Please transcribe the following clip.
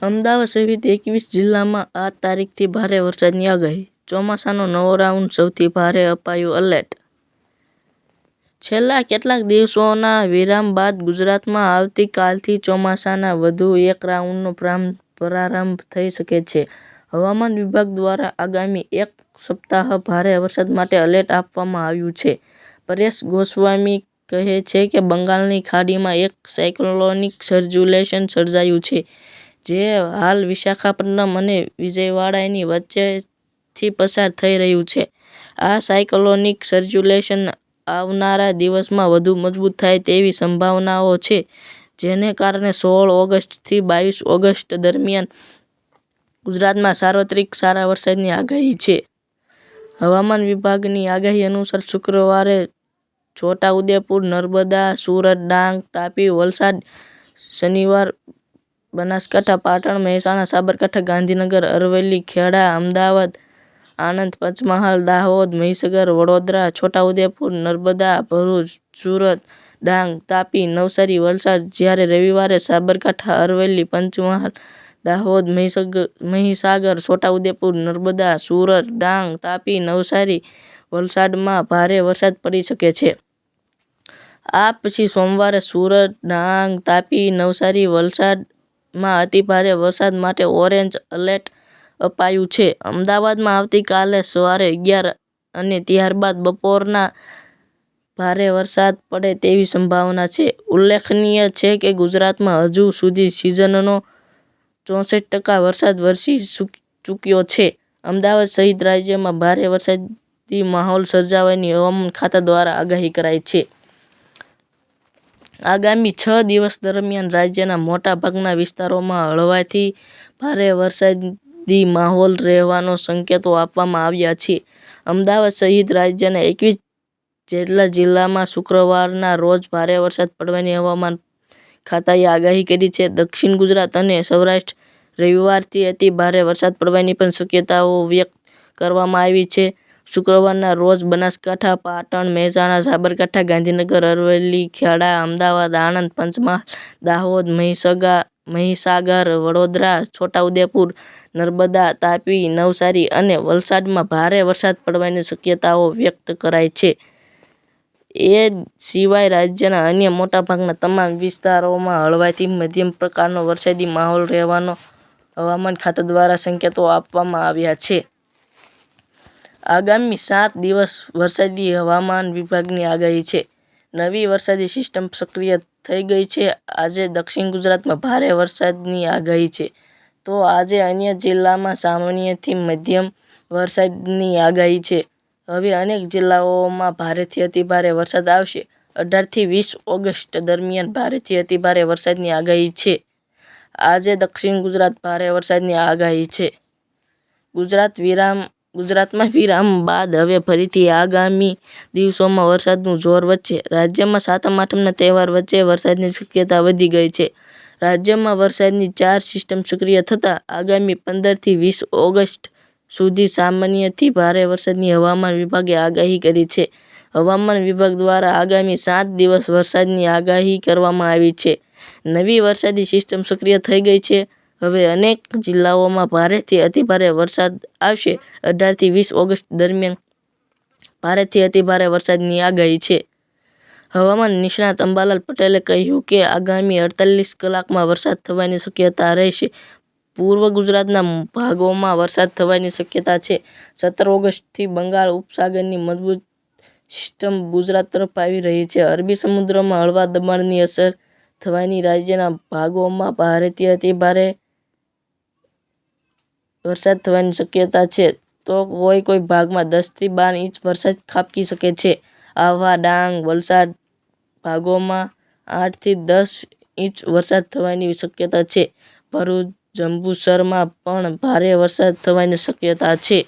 અમદાવાદ સહિત એકવીસ જિલ્લામાં આ તારીખથી ભારે વરસાદની આગાહી, ચોમાસાનો નવો રાઉન્ડ, સૌથી ભારે અપાયું એલર્ટ છેલ્લા કેટલાક દિવસોના વિરામ બાદ ગુજરાતમાં આવતીકાલથી ચોમાસાના વધુ એક રાઉન્ડનો પ્રારંભ થઈ શકે છે. હવામાન વિભાગ દ્વારા આગામી એક સપ્તાહ ભારે વરસાદ માટે એલર્ટ આપવામાં આવ્યું છે. પરેશ ગોસ્વામી કહે છે કે, બંગાળની ખાડીમાં એક સાયક્લોનિક સર્જ્યુલેશન સર્જાયું છે, જે હાલ વિશાખાપટ્ટનમ અને વિજયવાડાની વચ્ચેથી પસાર થઈ રહ્યું છે. આ સાયક્લોનિક સર્ક્યુલેશન આવનારા દિવસમાં વધુ મજબૂત થાય તેવી સંભાવનાઓ છે, જેને કારણે સોળ ઓગસ્ટથી બાવીસ ઓગસ્ટ દરમિયાન ગુજરાતમાં સાર્વત્રિક સારા વરસાદની આગાહી છે. હવામાન વિભાગની આગાહી અનુસાર, શુક્રવારે છોટાઉદેપુર, નર્મદા, સુરત, ડાંગ, તાપી, વલસાડ, શનિવારે બનાસકાંઠા, પાટણ, મહેસાણા, સાબરકાંઠા, ગાંધીનગર, અરવલ્લી, ખેડા, અમદાવાદ, આણંદ, પંચમહાલ, દાહોદ, મહીસાગર, વડોદરા, છોટાઉદેપુર, નર્મદા, ભરૂચ, સુરત, ડાંગ, તાપી, નવસારી, વલસાડ, જ્યારે રવિવારે સાબરકાંઠા, અરવલ્લી, પંચમહાલ, દાહોદ, મહીસાગર, છોટાઉદેપુર, નર્મદા, સુરત, ડાંગ, તાપી, નવસારી, વલસાડમાં ભારે વરસાદ પડી શકે છે. આ પછી સોમવારે સુરત, ડાંગ, તાપી, નવસારી, વલસાડમાં અતિભારે વરસાદ માટે ઓરેન્જ એલર્ટ અપાયું છે. અમદાવાદમાં આવતીકાલે સવારે અગિયાર અને ત્યારબાદ બપોરના ભારે વરસાદ પડે તેવી સંભાવના છે. ઉલ્લેખનીય છે કે, ગુજરાતમાં હજુ સુધી સિઝનનો ચોસઠ ટકા વરસાદ વરસી ચૂક્યો છે. અમદાવાદ સહિત રાજ્યમાં ભારે વરસાદી માહોલ સર્જાવાની હવામાન ખાતા દ્વારા આગાહી કરાઈ છે. આગામી છ દિવસ દરમિયાન રાજ્યના મોટાભાગના વિસ્તારોમાં હળવાથી ભારે વરસાદી માહોલ રહેવાનો સંકેતો આપવામાં આવ્યા છે. અમદાવાદ સહિત રાજ્યના એકવીસ જેટલા જિલ્લામાં શુક્રવારના રોજ ભારે વરસાદ પડવાની હવામાન ખાતાએ આગાહી કરી છે. દક્ષિણ ગુજરાત અને સૌરાષ્ટ્ર રવિવારથી અતિ ભારે વરસાદ પડવાની પણ શક્યતાઓ વ્યક્ત કરવામાં આવી છે. શુક્રવારના રોજ બનાસકાંઠા, પાટણ, મહેસાણા, સાબરકાંઠા, ગાંધીનગર, અરવલ્લી, ખેડા, અમદાવાદ, આણંદ, પંચમહાલ, દાહોદ, મહીસગા મહીસાગર, વડોદરા, છોટાઉદેપુર, નર્મદા, તાપી, નવસારી અને વલસાડમાં ભારે વરસાદ પડવાની શક્યતાઓ વ્યક્ત કરાઈ છે. એ સિવાય રાજ્યના અન્ય મોટાભાગના તમામ વિસ્તારોમાં હળવાથી મધ્યમ પ્રકારનો વરસાદી માહોલ રહેવાનો હવામાન ખાતા દ્વારા સંકેતો આપવામાં આવ્યા છે. આગામી સાત દિવસ વરસાદી હવામાન વિભાગની આગાહી છે. નવી વરસાદી સિસ્ટમ સક્રિય થઈ ગઈ છે. આજે દક્ષિણ ગુજરાતમાં ભારે વરસાદની આગાહી છે, તો આજે અન્ય જિલ્લામાં સામાન્યથી મધ્યમ વરસાદની આગાહી છે. હવે અનેક જિલ્લાઓમાં ભારેથી અતિભારે વરસાદ આવશે. અઢારથી વીસ ઓગસ્ટ દરમિયાન ભારેથી અતિભારે વરસાદની આગાહી છે. આજે દક્ષિણ ગુજરાત ભારે વરસાદની આગાહી છે. ગુજરાતમાં વિરામ બાદ હવે ફરીથી આગામી દિવસોમાં વરસાદનું જોર વધશે. રાજ્યમાં સાતમ-આઠમના તહેવાર વચ્ચે વરસાદની શક્યતા વધી ગઈ છે. રાજ્યમાં વરસાદની ચાર સિસ્ટમ સક્રિય થતાં આગામી પંદરથી વીસ ઓગસ્ટ સુધી સામાન્યથી ભારે વરસાદની હવામાન વિભાગે આગાહી કરી છે. હવામાન વિભાગ દ્વારા આગામી સાત દિવસ વરસાદની આગાહી કરવામાં આવી છે. નવી વરસાદી સિસ્ટમ સક્રિય થઈ ગઈ છે. હવે અનેક જિલ્લાઓમાં ભારેથી અતિભારે વરસાદ આવશે. અઢારથી વીસ ઓગસ્ટ દરમિયાન ભારેથી અતિભારે વરસાદની આગાહી છે. હવામાન નિષ્ણાત અંબાલાલ પટેલે કહ્યું કે, આગામી અડતાલીસ કલાકમાં વરસાદ થવાની શક્યતા રહેશે. પૂર્વ ગુજરાતના ભાગોમાં વરસાદ થવાની શક્યતા છે. સત્તર ઓગસ્ટથી બંગાળ ઉપસાગરની મજબૂત સિસ્ટમ ગુજરાત તરફ આવી રહી છે. અરબી સમુદ્રમાં હળવા દબાણની અસર થવાની રાજ્યના ભાગોમાં ભારેથી અતિભારે વરસાદ થવાની શક્યતા છે, તો કોઈ કોઈ ભાગમાં દસથી બાર ઇંચ વરસાદ ખાબકી શકે છે. આવા ડાંગ, વલસાડ ભાગોમાં આઠથી દસ ઇંચ વરસાદ થવાની શક્યતા છે. ભરૂચ, જંબુસરમાં પણ ભારે વરસાદ થવાની શક્યતા છે.